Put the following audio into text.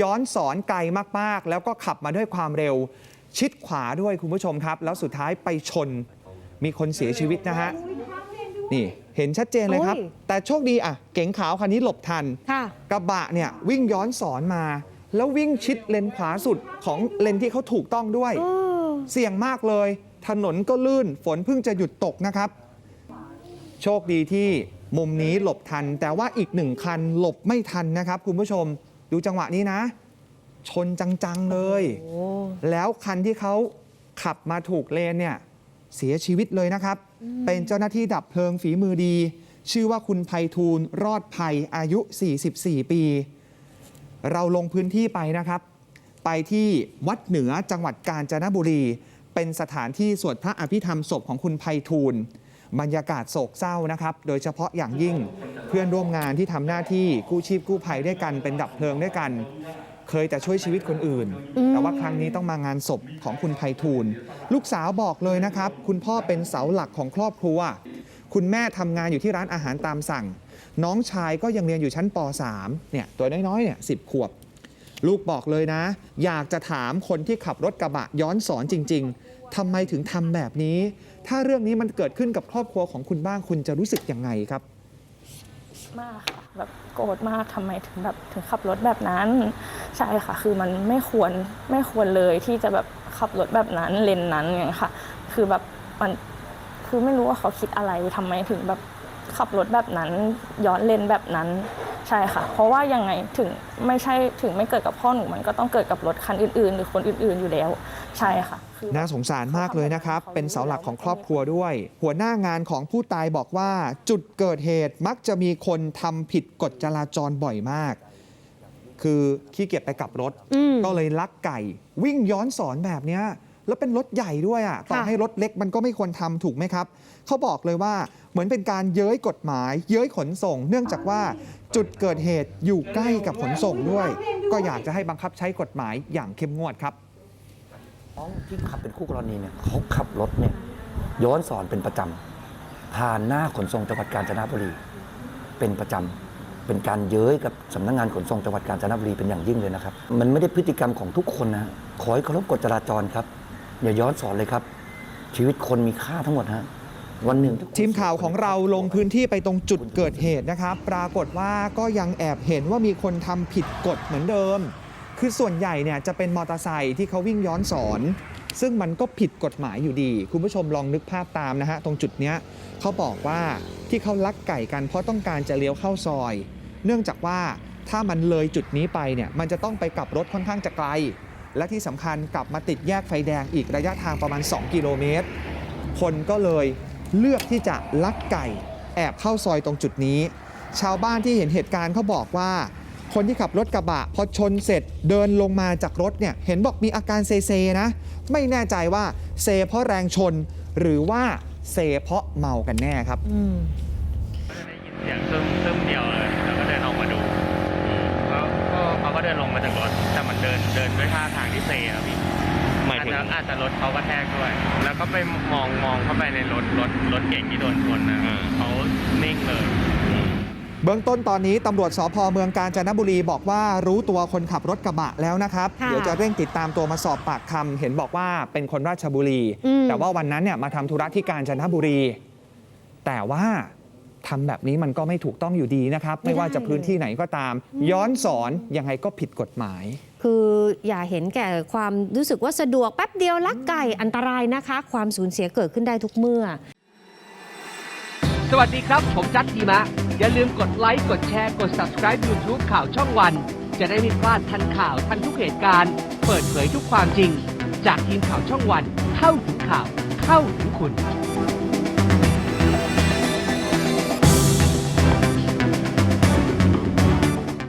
ย้อนสอนไกลมากๆ แล้วก็ขับมาด้วยความเร็ว ชิดขวาด้วยคุณผู้ชมครับ แล้วสุดท้ายไปชนมีคนเสียชีวิตนะฮะนี่เห็นชัดเจนเลยครับโอ้ยแต่โชคดีอะ เก๋งขาวคันนี้หลบทันค่ะกระบะเนี่ยวิ่งย้อนสอนมา แล้ววิ่งชิดเลนขวาสุดของเลนที่เขาถูกต้องด้วยเออเสี่ยงมากเลย ถนนก็ลื่นฝนเพิ่งจะหยุดตกนะครับ โชคดีที่มุมนี้หลบทัน แต่ว่าอีกหนึ่งคันหลบไม่ทันนะครับคุณผู้ชม ดูจังหวะนี้นะ ชนจัง ๆ เลยโอ้แล้วคันที่เขาขับมาถูกเลนเนี่ยเสียชีวิตเลยนะครับ เป็นเจ้าหน้าที่ดับเพลิงฝีมือดี ชื่อว่าคุณไพฑูรย์รอดภัยอายุ 44 ปี เราลงพื้นที่ไปนะครับ ไปที่วัดเหนือจังหวัดกาญจนบุรี เป็นสถานที่สวดพระอภิธรรมศพของคุณไพฑูรย์ บรรยากาศโศกเศร้านะครับ โดยเฉพาะอย่างยิ่งเพื่อนร่วมงานที่ทำหน้าที่กู้ชีพกู้ภัยด้วยกันเป็นดับเพลิงด้วยกัน เคยแต่ช่วยชีวิตคนอื่น แต่ว่าครั้งนี้ต้องมางานศพของคุณไพฑูรย์ลูกสาวบอกเลยนะครับ คุณพ่อเป็นเสาหลักของครอบครัว คุณแม่ทำงานอยู่ที่ร้านอาหารตามสั่ง น้องชายก็ยังเรียนอยู่ชั้นป .3 เนี่ยตัวน้อยๆเนี่ยสิขวบ ลูกบอกเลยนะ อยากจะถามคนที่ขับรถกระบะย้อนสอนจริง ๆ ทำไมถึงทำแบบนี้ ถ้าเรื่องนี้มันเกิดขึ้นกับครอบครัวของคุณบ้างคุณจะรู้สึกยังไงครับ มากค่ะแบบโกรธมากทำไมถึงแบบถึงขับรถแบบนั้น ใช่ค่ะ คือมันไม่ควรไม่ควรเลยที่จะแบบขับรถแบบนั้นเลนนั้นอย่างค่ะ คือแบบมันคือไม่รู้ว่าเขาคิดอะไรทำไมถึงแบบขับรถแบบนั้น ย้อนเลนแบบนั้น ใช่ค่ะ เพราะว่ายังไงถึงไม่ใช่ถึงไม่เกิดกับพ่อหนูมันก็ต้องเกิดกับรถคันอื่นๆ หรือคนอื่นๆอยู่แล้ว ใช่ค่ะคือน่าสงสารมากเลยนะครับ เป็นเสาหลักของครอบครัวด้วย หัวหน้างานของผู้ตายบอกว่า จุดเกิดเหตุมักจะมีคนทำผิดกฎจราจรบ่อยมาก คือขี้เกียจไปกลับรถ อืม ก็เลยลักไก่ วิ่งย้อนสอนแบบเนี้ย แล้วเป็นรถใหญ่ด้วยอะต่อค่ะให้รถเล็กมันก็ไม่ควรทำถูกไหมครับ เขาบอกเลยว่าเหมือนเป็นการเย้ยกฎหมาย เย้ยขนส่ง เนื่องจากว่าจุดเกิดเหตุอยู่ใกล้กับขนส่งด้วย ก็อยากจะให้บังคับใช้กฎหมายอย่างเข้มงวดครับน้องที่ขับเป็นคู่กรณีเนี่ยเขาขับรถเนี่ยย้อนสอนเป็นประจำผ่านหน้าขนส่งจังหวัดกาญจนบุรี เป็นประจำเป็นการเย้ยกับสำนักงานขนส่งจังหวัดกาญจนบุรีเป็นอย่างยิ่งเลยนะครับ มันไม่ได้พฤติกรรมของทุกคนนะขอให้เคารพกฎจราจรครับ อย่าย้อนสอนเลยครับ ชีวิตคนมีค่าทั้งหมดฮะวันหนึ่งทีมข่าวของเราลงพื้นที่ไปตรงจุดเกิดเหตุนะครับ ปรากฏว่าก็ยังแอบเห็นว่ามีคนทำผิดกฎเหมือนเดิม คือส่วนใหญ่เนี่ยจะเป็นมอเตอร์ไซค์ที่เขาวิ่งย้อนสอน ซึ่งมันก็ผิดกฎหมายอยู่ดี คุณผู้ชมลองนึกภาพตามนะฮะ ตรงจุดเนี้ยเขาบอกว่าที่เขาลักไก่กันเพราะต้องการจะเลี้ยวเข้าซอย เนื่องจากว่าถ้ามันเลยจุดนี้ไปเนี่ยมันจะต้องไปกลับรถค่อนข้างจะไกล และที่สำคัญกลับมาติดแยกไฟแดงอีกระยะทางประมาณ 2 กิโลเมตร คนก็เลยเลือกที่จะลักไก่แอบเข้าซอยตรงจุดนี้ ชาวบ้านที่เห็นเหตุการณ์เขาบอกว่า คนที่ขับรถกระบะพอชนเสร็จเดินลงมาจากรถเนี่ยเห็นบอกมีอาการเซเซนะ ไม่แน่ใจว่าเซเพราะแรงชนหรือว่าเซเพราะเมากันแน่ครับ อืม เสียงซึมซึมเดียวเลย แล้วก็เดินออกมาดูแล้ว ก็เขาก็เดินลงมาจากรถแต่มันเดินเดินด้วยท่าทางที่เซอะพี่หมายอาจถึงจะอาจจะรถเขากระแทกด้วย แล้วก็ไปมองมองเข้าไปในรถรถรถเก่งที่โดนชนนะเขานิ่งเลย เบื้องต้นตอนนี้ตำรวจสพเมืองกาญจนบุรีบอกว่ารู้ตัวคนขับรถกระบะแล้วนะครับ ค่ะเดี๋ยวจะเร่งติดตามตัวมาสอบปากคำเห็นบอกว่าเป็นคนราชบุรี อืม แต่ว่าวันนั้นเนี่ยมาทำธุระที่กาญจนบุรี แต่ว่า ทำแบบนี้มันก็ไม่ถูกต้องอยู่ดีนะครับ ไม่ว่าจะพื้นที่ไหนก็ตาม ย้อนสอนยังไงก็ผิดกฎหมาย คืออย่าเห็นแก่ความรู้สึกว่าสะดวกแป๊บเดียวลักไก่อันตรายนะคะ ความสูญเสียเกิดขึ้นได้ทุกเมื่อ สวัสดีครับ ผมจัดทีมะ อย่าลืมกดไลค์กดแชร์กด subscribe YouTube ข่าวช่องวัน จะได้ไม่พลาดทันข่าวทันทุกเหตุการณ์ เปิดเผยทุกความจริง จากทีมข่าวช่องวัน เข้าถึงข่าวเข้าถึงคุณ